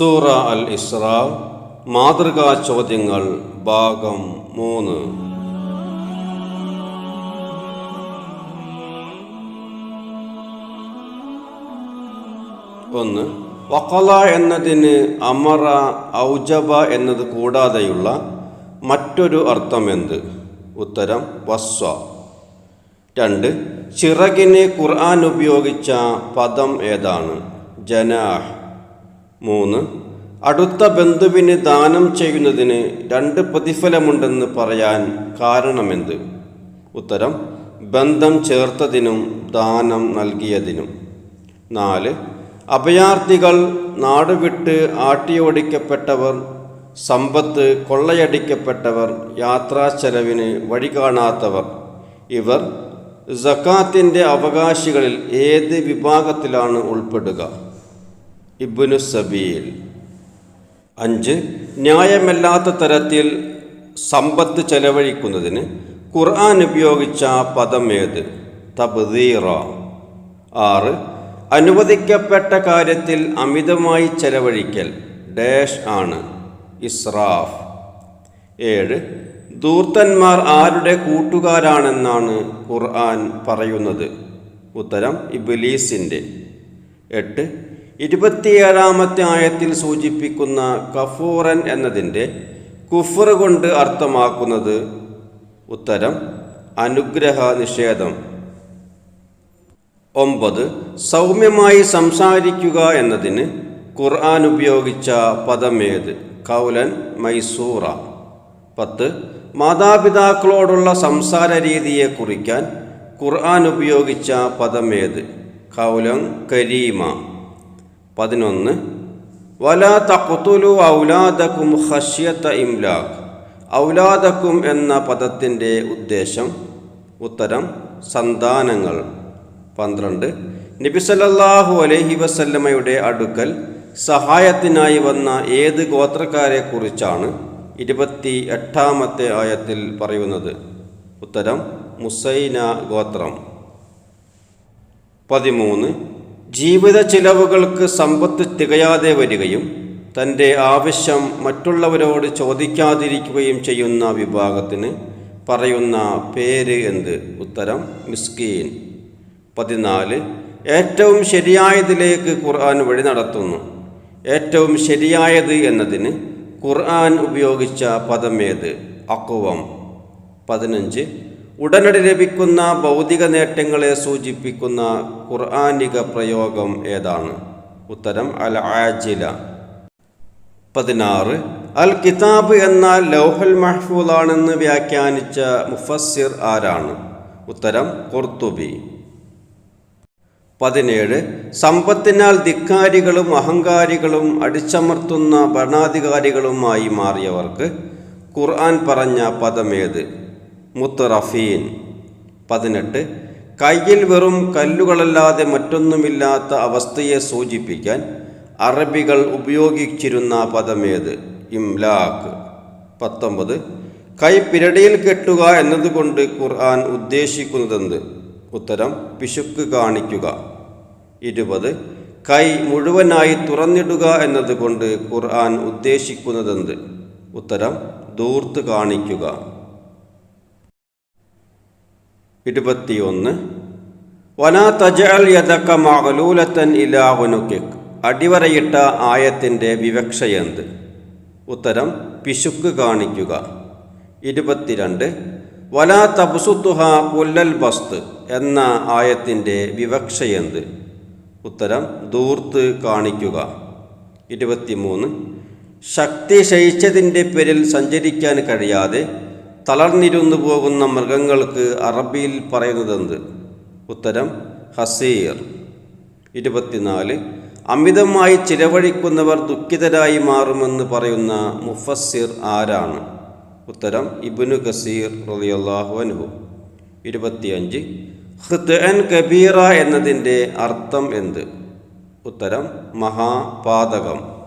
സൂറ അൽ ഇസ്ര മാതൃകാ ചോദ്യങ്ങൾ ഭാഗം മൂന്ന്. ഒന്ന് വക്കല എന്നതിന് അമറ ഔജബ എന്നത് കൂടാതെയുള്ള മറ്റൊരു അർത്ഥം എന്ത്? ഉത്തരം വസ്വ. രണ്ട് ചിറകിന് ഖുർആൻ ഉപയോഗിച്ച പദം ഏതാണ്? ജനാഹ്. മൂന്ന്. അടുത്ത ബന്ധുവിന് ദാനം ചെയ്യുന്നതിന് രണ്ട് പ്രതിഫലമുണ്ടെന്ന് പറയാൻ കാരണമെന്ത്? ഉത്തരം ബന്ധം ചേർത്തതിനും ദാനം നൽകിയതിനും. നാല് അഭയാർത്ഥികൾ നാടുവിട്ട് ആട്ടിയോടിക്കപ്പെട്ടവർ സമ്പത്ത് കൊള്ളയടിക്കപ്പെട്ടവർ യാത്രാ ചെലവിന് വഴി കാണാത്തവർ ഇവർ സക്കാത്തിന്റെ അവകാശികളിൽ ഏത് വിഭാഗത്തിലാണ് ഉൾപ്പെടുക? ഇബ്നു സബീൽ. അഞ്ച് ന്യായമല്ലാത്ത തരത്തിൽ സമ്പത്ത് ചെലവഴിക്കുന്നതിന് ഖുർആൻ ഉപയോഗിച്ച പദം ഏത്? തബ്ദീറ. ആറ് അനുവദിക്കപ്പെട്ട കാര്യത്തിൽ അമിതമായി ചെലവഴിക്കൽ ഡാഷ് ആണ് ഇസ്രാഫ്. ഏഴ് ദൂർത്തന്മാർ ആരുടെ കൂട്ടുകാരാണെന്നാണ് ഖുർആൻ പറയുന്നത്? ഉത്തരം ഇബിലീസിന്റെ എട്ട് ഇരുപത്തിയേഴാമത്തെ ആയത്തിൽ സൂചിപ്പിക്കുന്ന കഫൂറൻ എന്നതിന്റെ കുഫർ കൊണ്ട് അർത്ഥമാക്കുന്നത് ഉത്തരം അനുഗ്രഹ നിഷേധം. ഒമ്പത് സൗമ്യമായി സംസാരിക്കുക എന്നതിന് ഖുർആൻ ഉപയോഗിച്ച പദമേത് കൗലൻ മൈസൂറ. പത്ത് മാതാപിതാക്കളോടുള്ള സംസാര രീതിയെ കുറിക്കാൻ ഖുർആൻ ഉപയോഗിച്ച പദമേത് കൗലം കരീമ. പതിനൊന്ന്. വല തഖ്തുലു ഔലാദക്കും ഹഷ്യത്ത ഇംലാഖ്. ഔലാദക്കും എന്ന പദത്തിന്റെ ഉദ്ദേശം ഉത്തരം സന്താനങ്ങൾ. പന്ത്രണ്ട്. നബിസലല്ലാഹു അലൈഹി വസല്ലമയുടെ അടുക്കൽ സഹായത്തിനായി വന്ന ഏത് ഗോത്രക്കാരെക്കുറിച്ചാണ് ഇരുപത്തി എട്ടാമത്തെ ആയത്തിൽ പറയുന്നത്? ഉത്തരം മുസൈന ഗോത്രം. പതിമൂന്ന്. ജീവിത ചിലവുകൾക്ക് സമ്പത്ത് തികയാതെ വരികയും തന്റെ ആവശ്യം മറ്റുള്ളവരോട് ചോദിക്കാതിരിക്കുകയും ചെയ്യുന്ന വിഭാഗത്തിന് പറയുന്ന പേര് എന്ത്? ഉത്തരം മിസ്കീൻ. പതിനാല് ഏറ്റവും ശരിയായതിലേക്ക് ഖുർആൻ വഴി നടത്തുന്നു. ഏറ്റവും ശരിയായത് എന്നതിന് ഖുർആൻ ഉപയോഗിച്ച പദമേത് അക്കുവം പതിനഞ്ച് ഉടനടി ലഭിക്കുന്ന ഭൗതിക നേട്ടങ്ങളെ സൂചിപ്പിക്കുന്ന ഖുർആാനിക പ്രയോഗം ഏതാണ്? ഉത്തരം അൽ ആജില പതിനാറ് അൽ കിതാബ് എന്ന ലൗഹൽ മഹ്ഫൂദാണെന്ന് വ്യാഖ്യാനിച്ച മുഫസ്സിർ ആരാണ്? ഉത്തരം കുർത്തുബി പതിനേഴ് സമ്പത്തിനാൽ ധിക്കാരികളും അഹങ്കാരികളും അടിച്ചമർത്തുന്ന ഭരണാധികാരികളുമായി മാറിയവർക്ക് ഖുർആൻ പറഞ്ഞ പദമേത് മുത്തറഫീൻ. പതിനെട്ട്. കയ്യിൽ വെറും കല്ലുകളല്ലാതെ മറ്റൊന്നുമില്ലാത്ത അവസ്ഥയെ സൂചിപ്പിക്കാൻ അറബികൾ ഉപയോഗിച്ചിരുന്ന പദമേത്? ഇംലാഖ്. പത്തൊമ്പത്. കൈ പിരടിയിൽ കെട്ടുക എന്നതുകൊണ്ട് ഖുർആൻ ഉദ്ദേശിക്കുന്നതെന്ത്? ഉത്തരം പിശുക്ക് കാണിക്കുക. ഇരുപത്. കൈ മുഴുവനായി തുറന്നിടുക എന്നതുകൊണ്ട് ഖുർആൻ ഉദ്ദേശിക്കുന്നതെന്ത്? ഉത്തരം ദൂർത്ത് കാണിക്കുക. ഇരുപത്തിയൊന്ന്. വനാ തജൽ യഥക്ക മകലൂലത്തൻ ഇലാഹുനുക്കിക് അടിവരയിട്ട ആയത്തിന്റെ വിവക്ഷയെന്ത്? ഉത്തരം പിശുക്ക് കാണിക്കുക. ഇരുപത്തിരണ്ട്. വലാ തബ്സുത്തുഹ പുല്ലൽ ബസ്ത് എന്ന ആയത്തിന്റെ വിവക്ഷയെന്ത്? ഉത്തരം ദൂർത്ത് കാണിക്കുക. ഇരുപത്തിമൂന്ന്. ശക്തി ക്ഷയിച്ചതിന്റെ പേരിൽ സഞ്ചരിക്കാൻ കഴിയാതെ തളർന്നിരുന്നു പോകുന്ന മൃഗങ്ങൾക്ക് അറബിയിൽ പറയുന്നതെന്ത്? ഉത്തരം ഹസീർ. ഇരുപത്തിനാല് അമിതമായി ചിലവഴിക്കുന്നവർ ദുഃഖിതരായി മാറുമെന്ന് പറയുന്ന മുഫസ്സിർ ആരാണ്? ഉത്തരം ഇബ്നു കസീർ റളിയല്ലാഹു അൻഹു. ഇരുപത്തിയഞ്ച് ഹൃദയൻ കബീറ എന്നതിന്റെ അർത്ഥം എന്ത്? ഉത്തരം മഹാപാതകം.